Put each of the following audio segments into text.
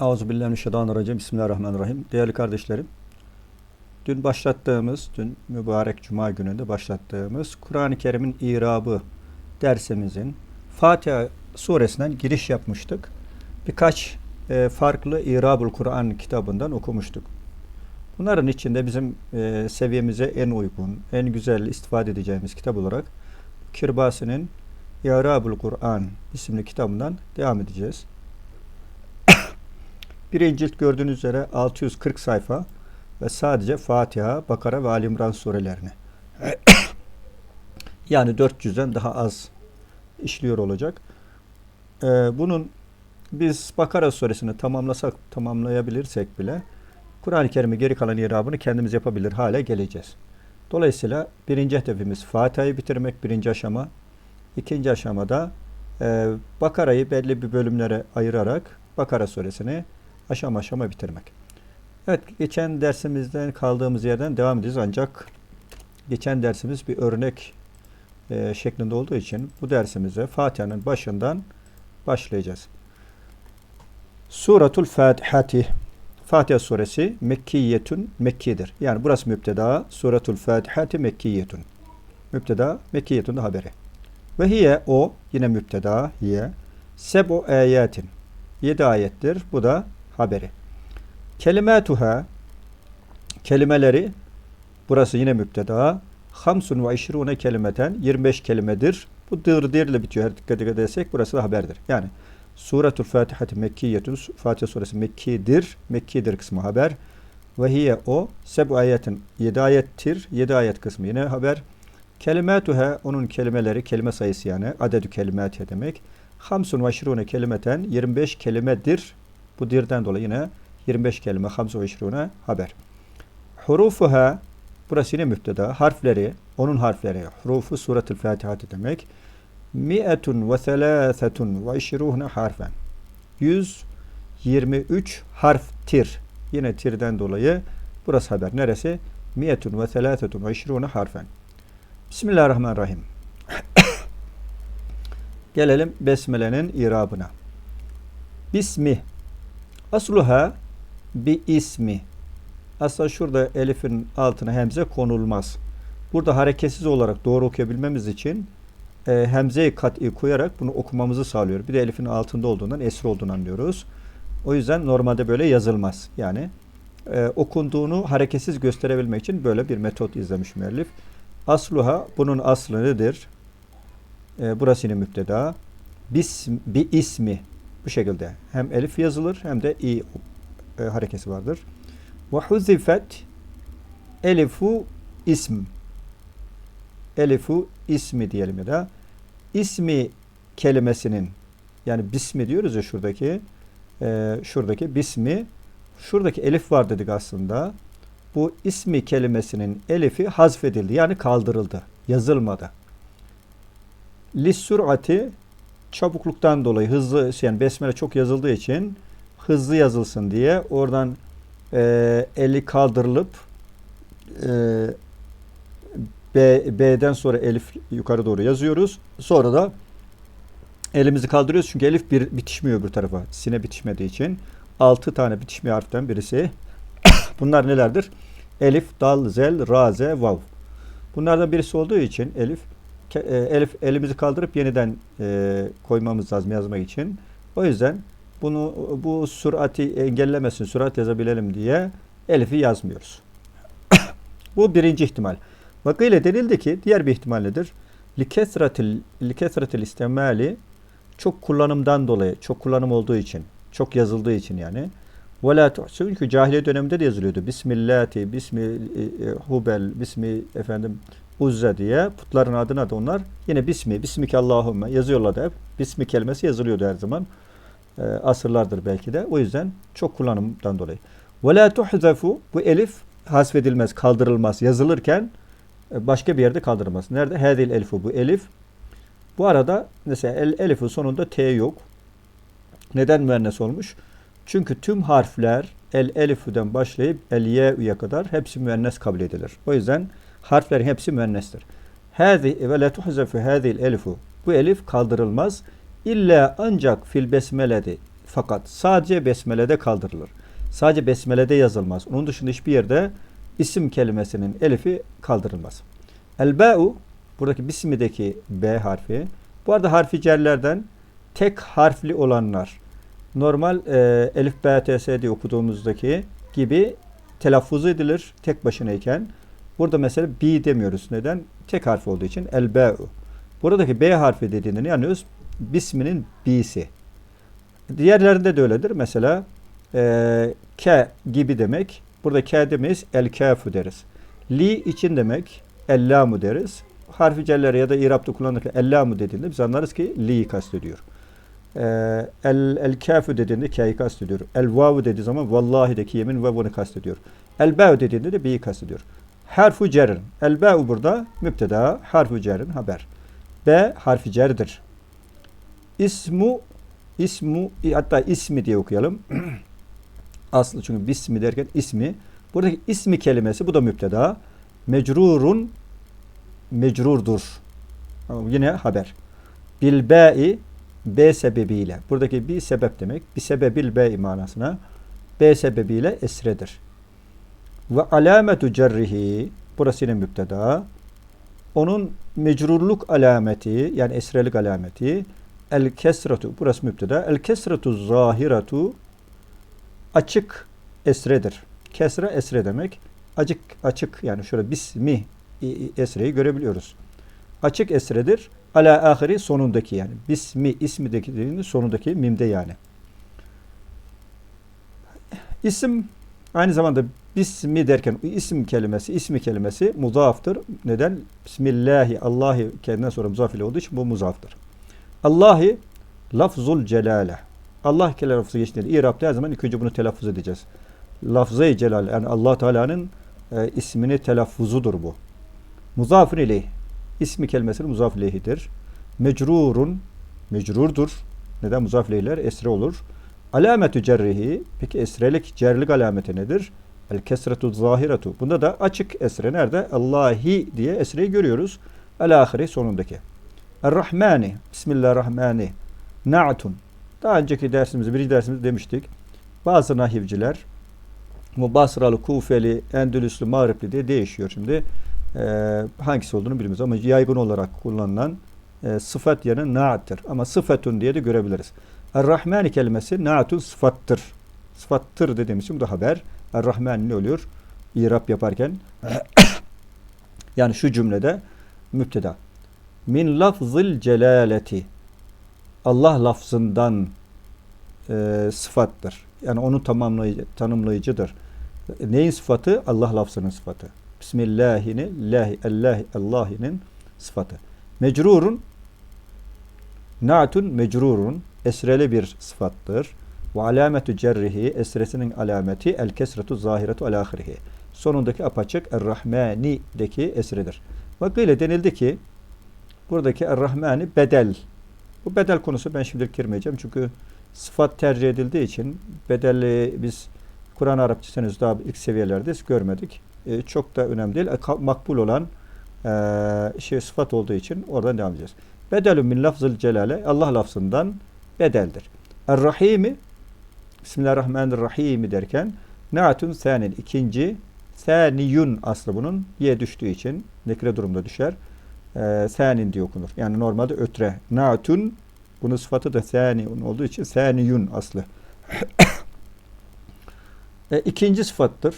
Euzubillahimineşşeytanirracim. Bismillahirrahmanirrahim. Değerli kardeşlerim, dün başlattığımız, dün mübarek Cuma gününde başlattığımız Kur'an-ı Kerim'in irabı dersimizin Fatiha suresinden giriş yapmıştık. Birkaç e, farklı İrabul Kur'an kitabından okumuştuk. Bunların içinde bizim e, seviyemize en uygun, en güzel istifade edeceğimiz kitap olarak Kirbasi'nin İrabul Kur'an isimli kitabından devam edeceğiz. Birinci cilt gördüğünüz üzere 640 sayfa ve sadece Fatiha, Bakara ve Ali İmran surelerini. yani 400'den daha az işliyor olacak. Ee, bunun biz Bakara suresini tamamlasak, tamamlayabilirsek bile Kur'an-ı Kerim'i geri kalan irabını kendimiz yapabilir hale geleceğiz. Dolayısıyla birinci hedefimiz Fatiha'yı bitirmek birinci aşama. İkinci aşamada e, Bakara'yı belli bir bölümlere ayırarak Bakara suresini aşama aşama bitirmek. Evet, geçen dersimizden kaldığımız yerden devam edeceğiz ancak geçen dersimiz bir örnek e, şeklinde olduğu için bu dersimize Fatiha'nın başından başlayacağız. Suratul Fatihati Fatiha suresi Mekkiyetun Mekkidir. Yani burası müpteda. Suratul Fatihati Mekkiyetun. Müpteda Mekkiyetun da haberi. Ve hiye o yine müpteda hiye sebo ayetin. 7 ayettir. Bu da haberi. Kelimatuha kelimeleri burası yine müpteda. Hamsun ve işrune kelimeten 25 kelimedir. Bu dır dir ile bitiyor. Her dikkat edersek burası da haberdir. Yani Suratul Fatihati Mekkiyetun Fatiha suresi Mekkidir. Mekkidir kısmı haber. Ve hiye o sebu ayetin 7 ayettir. 7 ayet kısmı yine haber. Kelimatuha onun kelimeleri kelime sayısı yani adedü kelimatiye demek. Hamsun ve işrune kelimeten 25 kelimedir. Bu dirden dolayı yine 25 kelime hamsu ve işrune haber. Hurufuha burası yine müpteda. Harfleri, onun harfleri. Hurufu suratül Fatiha demek. Mi'etun ve selâsetun ve işruhne harfen. 123 harftir. Yine tirden dolayı burası haber. Neresi? Mi'etun ve selâsetun ve işruhne harfen. Bismillahirrahmanirrahim. Gelelim Besmele'nin irabına. Bismi. Asluha bi ismi. Aslında şurada elifin altına hemze konulmaz. Burada hareketsiz olarak doğru okuyabilmemiz için e, hemze-i kat'i koyarak bunu okumamızı sağlıyor. Bir de elifin altında olduğundan esri olduğunu anlıyoruz. O yüzden normalde böyle yazılmaz. Yani e, okunduğunu hareketsiz gösterebilmek için böyle bir metot izlemiş müellif. Asluha bunun aslı nedir? E, burası yine müpteda. Bis, bi ismi bu şekilde. Hem elif yazılır hem de i e, harekesi vardır. Ve huzifet elifu ism. Elifu ismi diyelim ya da ismi kelimesinin yani bismi diyoruz ya şuradaki e, şuradaki bismi şuradaki elif var dedik aslında. Bu ismi kelimesinin elifi hazfedildi yani kaldırıldı. Yazılmadı. Lissurati çabukluktan dolayı hızlı yani besmele çok yazıldığı için hızlı yazılsın diye oradan e, eli kaldırılıp e, B, B'den sonra elif yukarı doğru yazıyoruz. Sonra da elimizi kaldırıyoruz çünkü elif bir bitişmiyor bir tarafa. Sine bitişmediği için. 6 tane bitişmeyen harften birisi. Bunlar nelerdir? Elif, dal, zel, ra, ze, vav. Bunlardan birisi olduğu için elif e, elif elimizi kaldırıp yeniden e, koymamız lazım yazmak için. O yüzden bunu bu sürati engellemesin, sürat yazabilelim diye elifi yazmıyoruz. bu birinci ihtimal. Vakıyla denildi ki diğer bir ihtimal nedir? Likesratil likesratil istemali çok kullanımdan dolayı, çok kullanım olduğu için, çok yazıldığı için yani. Ve la çünkü cahiliye döneminde de yazılıyordu. Bismillati, Bismi e, e, Hubel, Bismi efendim Uzza diye putların adına da onlar yine Bismi, Bismike Allahümme yazıyorlardı hep. Bismi kelimesi yazılıyordu her zaman. E, asırlardır belki de. O yüzden çok kullanımdan dolayı. Ve la tuhzafu bu elif hasfedilmez, kaldırılmaz. Yazılırken e, başka bir yerde kaldırılmaz. Nerede? Hadil elifu bu elif. Bu arada mesela el elifin sonunda T yok. Neden müennes olmuş? Çünkü tüm harfler el elifu'den başlayıp el ye'ye kadar hepsi müennes kabul edilir. O yüzden harflerin hepsi müennestir. Hâzi ve la tuhzefu hâzil elifu. Bu elif kaldırılmaz. İlla ancak fil besmeledi fakat sadece besmelede kaldırılır. Sadece besmelede yazılmaz. Onun dışında hiçbir yerde isim kelimesinin elifi kaldırılmaz. El ba'u buradaki bismideki B harfi bu arada harfi cerlerden tek harfli olanlar normal e, elif b t diye okuduğumuzdaki gibi telaffuz edilir tek başınayken. Burada mesela B demiyoruz. Neden? Tek harf olduğu için el ba'u. Buradaki B harfi dediğinde ne anlıyoruz? Bisminin B'si. Diğerlerinde de öyledir. Mesela e, ke gibi demek. Burada ke demeyiz. El kafu deriz. Li için demek. Ellamu deriz. Harfi cellere ya da irapta kullanırken ellamu dediğinde biz anlarız ki li'yi kastediyor. Ee, el, el kafu dediğinde ke'yi kastediyor. El vavu dediği zaman vallahi'deki yemin ve bunu kastediyor. El ba'u dediğinde de bi'yi kastediyor. Harfu cerrin. El ba'u burada müpteda, harfu cerrin haber. B harfi cerdir. İsmu ismu hatta ismi diye okuyalım. Aslı çünkü bismi derken ismi. Buradaki ismi kelimesi bu da müpteda. Mecrurun mecrurdur. Yine haber. Bil be'i B sebebiyle. Buradaki bir sebep demek. Bir sebebil B manasına. B sebebiyle esredir. Ve alametu cerrihi burası yine müpteda. Onun mecrurluk alameti yani esrelik alameti el kesratu burası müpteda. El kesratu zahiratu açık esredir. Kesre esre demek. Açık açık yani şöyle bismi esreyi görebiliyoruz. Açık esredir. Ala ahiri sonundaki yani. Bismi ismideki dediğimiz sonundaki mimde yani. İsim aynı zamanda bismi derken isim kelimesi, ismi kelimesi muzaftır. Neden? Bismillahi, Allahi kendinden sonra muzaf ile olduğu için bu muzaftır. Allahi lafzul celale. Allah kelimesi lafzı geçtiğinde İrab'da her zaman ilk önce bunu telaffuz edeceğiz. Lafzı celal yani Allah Teala'nın e, ismini telaffuzudur bu. Muzafın ileyh. İsmi kelimesinin muzaf ileyhidir. Mecrurun mecrurdur. Neden muzaf ileyhler? Esre olur. Alametü cerrihi. Peki esrelik, cerlik alameti nedir? El kesretu zahiretu. Bunda da açık esre nerede? Allahi diye esreyi görüyoruz. El ahiri sonundaki. Er-Rahmani. Bismillahirrahmani. Na'tun. Daha önceki dersimizde, birinci dersimizde demiştik. Bazı nahivciler bu Basralı, Kufeli, Endülüslü, Mağripli diye değişiyor şimdi. Ee, hangisi olduğunu bilmiyoruz ama yaygın olarak kullanılan e, sıfat yerine na'ttır. Ama sıfatun diye de görebiliriz. Er-Rahmani kelimesi na'tun sıfattır. Sıfattır dediğimiz için bu da haber. Er-Rahman ne oluyor? İrab yaparken yani şu cümlede müpteda. Min lafzil celaleti Allah lafzından e, sıfattır. Yani onu tamamlayıcı, tanımlayıcıdır. Neyin sıfatı? Allah lafzının sıfatı. Bismillahini, lahi, allahi, Allah'inin sıfatı. Mecrurun, na'tun mecrurun, esreli bir sıfattır. Ve alametü cerrihi, esresinin alameti, el kesretu zahiretu al ahirihi. Sonundaki apaçık Er-Rahmani'deki esredir. Vakıyla denildi ki, buradaki Er-Rahmani bedel. Bu bedel konusu ben şimdilik girmeyeceğim çünkü sıfat tercih edildiği için bedelli biz Kur'an Arapçası daha ilk seviyelerde görmedik. E, çok da önemli değil. E, makbul olan e, şey sıfat olduğu için oradan devam edeceğiz. Bedelun min lafzıl celale Allah lafzından bedeldir. Er-Rahimi Bismillahirrahmanirrahim derken naatun senin ikinci seniyun aslı bunun ye düştüğü için nekre durumda düşer. E, senin diye okunur. Yani normalde ötre. Naatun bunun sıfatı da seniyun olduğu için seniyun aslı. e, ikinci sıfattır.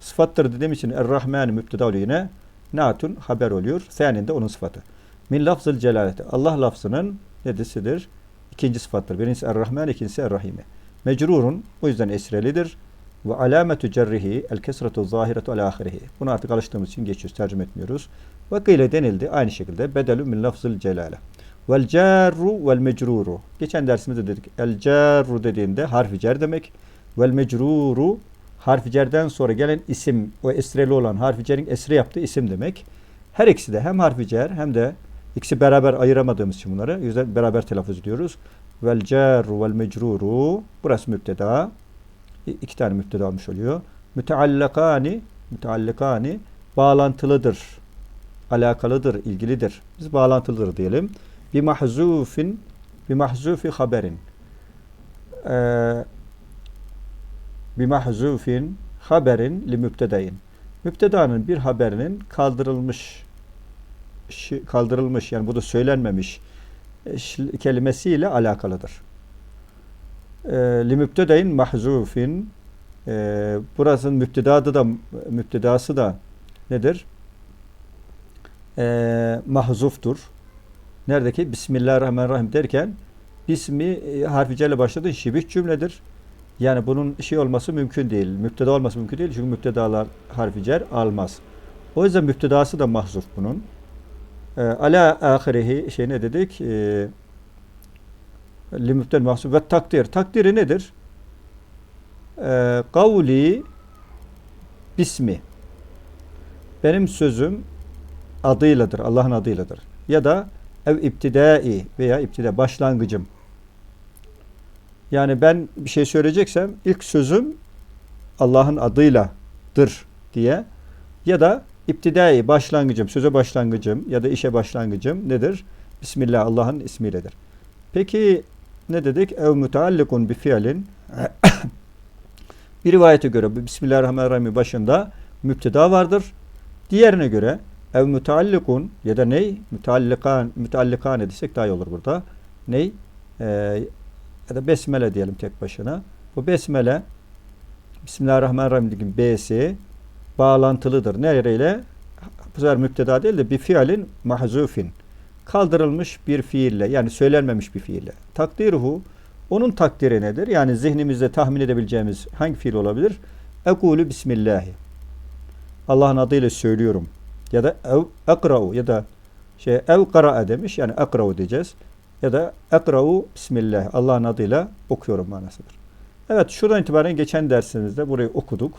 Sıfattır dediğim için Er-Rahman müpteda oluyor yine. Natun haber oluyor. Senin de onun sıfatı. Min lafzıl celaleti. Allah lafzının nedisidir? İkinci sıfattır. Birincisi Er-Rahman, ikincisi Er-Rahime. Mecrurun o yüzden esrelidir. Ve alametü cerrihi el kesretu zahiretu al ahirihi. Bunu artık alıştığımız için geçiyoruz. Tercüme etmiyoruz. Vakıyla denildi aynı şekilde bedelü min lafzıl celale. Vel carru vel mecruru. Geçen dersimizde dedik. El carru dediğinde harfi cer demek. Vel mecruru harfi cerden sonra gelen isim o esreli olan harfi cerin esre yaptığı isim demek. Her ikisi de hem harfi cer hem de ikisi beraber ayıramadığımız için bunları yüzden beraber telaffuz ediyoruz. Vel carru vel mecruru burası müpteda. İki tane müpteda olmuş oluyor. Müteallakani müteallakani bağlantılıdır. Alakalıdır, ilgilidir. Biz bağlantılıdır diyelim. Bir mahzufin bir mahzufi haberin. e, bimahzufin haberin li mübtedain. Mübtedanın bir haberinin kaldırılmış kaldırılmış yani bu da söylenmemiş e, kelimesiyle alakalıdır. E, li mübtedain mahzufin e, burasının müptedadı da müptedası da nedir? E, mahzuftur. Neredeki Bismillahirrahmanirrahim derken Bismi e, harfi celle başladığı şibih cümledir. Yani bunun şey olması mümkün değil. Müpteda olması mümkün değil. Çünkü müptedalar harfi cer almaz. O yüzden müptedası da mahzuf bunun. E, ala ahirihi şey ne dedik? E, li müptel mahzuf ve takdir. Takdiri nedir? E, kavli bismi. Benim sözüm adıyladır. Allah'ın adıyladır. Ya da ev iptidai veya iptida başlangıcım. Yani ben bir şey söyleyeceksem ilk sözüm Allah'ın adıyladır diye ya da iptidai başlangıcım, söze başlangıcım ya da işe başlangıcım nedir? Bismillah Allah'ın ismiyledir. Peki ne dedik? Ev müteallikun bi fiilin bir rivayete göre Bismillahirrahmanirrahim başında müpteda vardır. Diğerine göre ev müteallikun ya da ney? Müteallikan, müteallikan desek daha iyi olur burada. Ney? Ee, ya da besmele diyelim tek başına. Bu besmele Bismillahirrahmanirrahim B'si bağlantılıdır. Nereyle? Bu sefer müpteda değil de bir fiilin mahzufin. Kaldırılmış bir fiille yani söylenmemiş bir fiille. Takdiruhu onun takdiri nedir? Yani zihnimizde tahmin edebileceğimiz hangi fiil olabilir? Ekulu Bismillahi. Allah'ın adıyla söylüyorum. Ya da ev ekra'u ya da şey ev kara'a demiş yani ekra'u diyeceğiz. Ya da ekra'u Bismillah. Allah'ın adıyla okuyorum manasıdır. Evet şuradan itibaren geçen dersimizde burayı okuduk.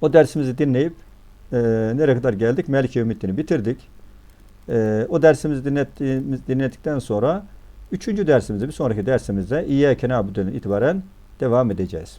O dersimizi dinleyip e, nereye kadar geldik? Melike Ümittin'i bitirdik. E, o dersimizi dinlettiğimiz, dinledikten sonra üçüncü dersimizde bir sonraki dersimizde İyyâke nâbudü'den itibaren devam edeceğiz.